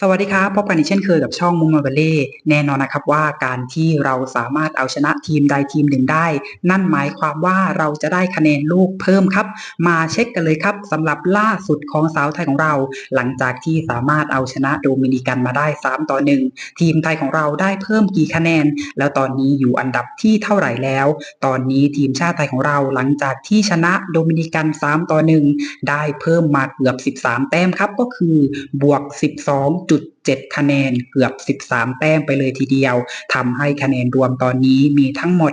สวัสดีครับพบกันอีกเช่นเคยกับช่องมุมมาเบเล่แน่นอนนะครับว่าการที่เราสามารถเอาชนะทีมใดทีมหนึ่งได้ นั่นหมายความว่าเราจะได้คะแนนลูกเพิ่มครับ มาเช็คกันเลยครับสำหรับล่าสุดของสาวไทยของเรา หลังจากที่สามารถเอาชนะโดมินิกันมาได้ 3 ต่อ 1 ทีมไทยของเราได้เพิ่มกี่คะแนน แล้วตอนนี้อยู่อันดับที่เท่าไหร่แล้ว ตอนนี้ทีมชาติไทยของเราหลังจากที่ชนะโดมินิกัน 3 ต่อ 1 ได้เพิ่มมาเกือบ 13 แต้มครับก็คือบวก12.7คะแนนเกือบ 13 แต้มไปเลยทีเดียวทำให้คะแนนรวมตอนนี้มีทั้งหมด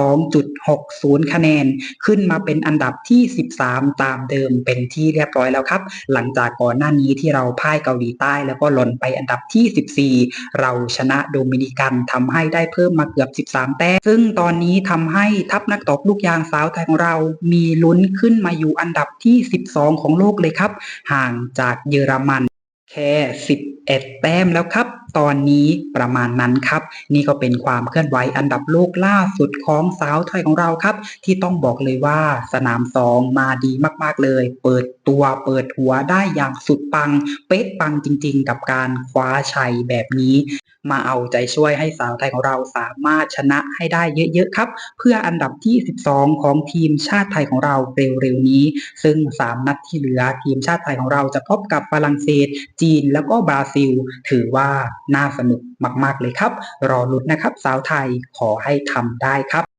212.60 คะแนน ขึ้นมาเป็นอันดับที่ 13 ตามเดิมเป็นที่เรียบร้อยแล้วครับ หลังจากก่อนหน้านี้ที่เราพ่ายเกาหลีใต้แล้วก็หล่นไปอันดับที่ 14 เราชนะโดมินิกันทำให้ได้เพิ่มมาเกือบ 13 แต้ม ซึ่งตอนนี้ทำให้ทัพนักตบลูกยางสาวไทยของเรามีลุ้นขึ้นมาอยู่อันดับที่ 12 ของโลกเลยครับ ห่างจากเยอรมัน แค่ 11 แต้มแล้วครับ ตอนนี้ประมาณนั้นครับ นี่ก็เป็นความเคลื่อนไหวอันดับโลกล่าสุดของสาวไทยของเราครับ ที่ต้องบอกเลยว่าสนามสองมาดีมากๆเลย เปิดตัวเปิดหัวได้อย่างสุดปัง เป๊ะปังจริง ๆ กับการคว้าชัยแบบนี้ มาเอาใจช่วยให้สาวไทยของเราสามารถชนะให้ได้เยอะๆครับ เพื่ออันดับที่ 12 ของทีมชาติไทยของเราเร็วๆนี้ ซึ่ง 3 นัดที่เหลือทีมชาติไทยของเราจะพบกับฝรั่งเศส จีนแล้วก็บราซิล ถือว่าน่าสนุกมาก ๆ เลยครับ รอลุ้นนะครับ สาวไทยขอให้ทำได้ครับ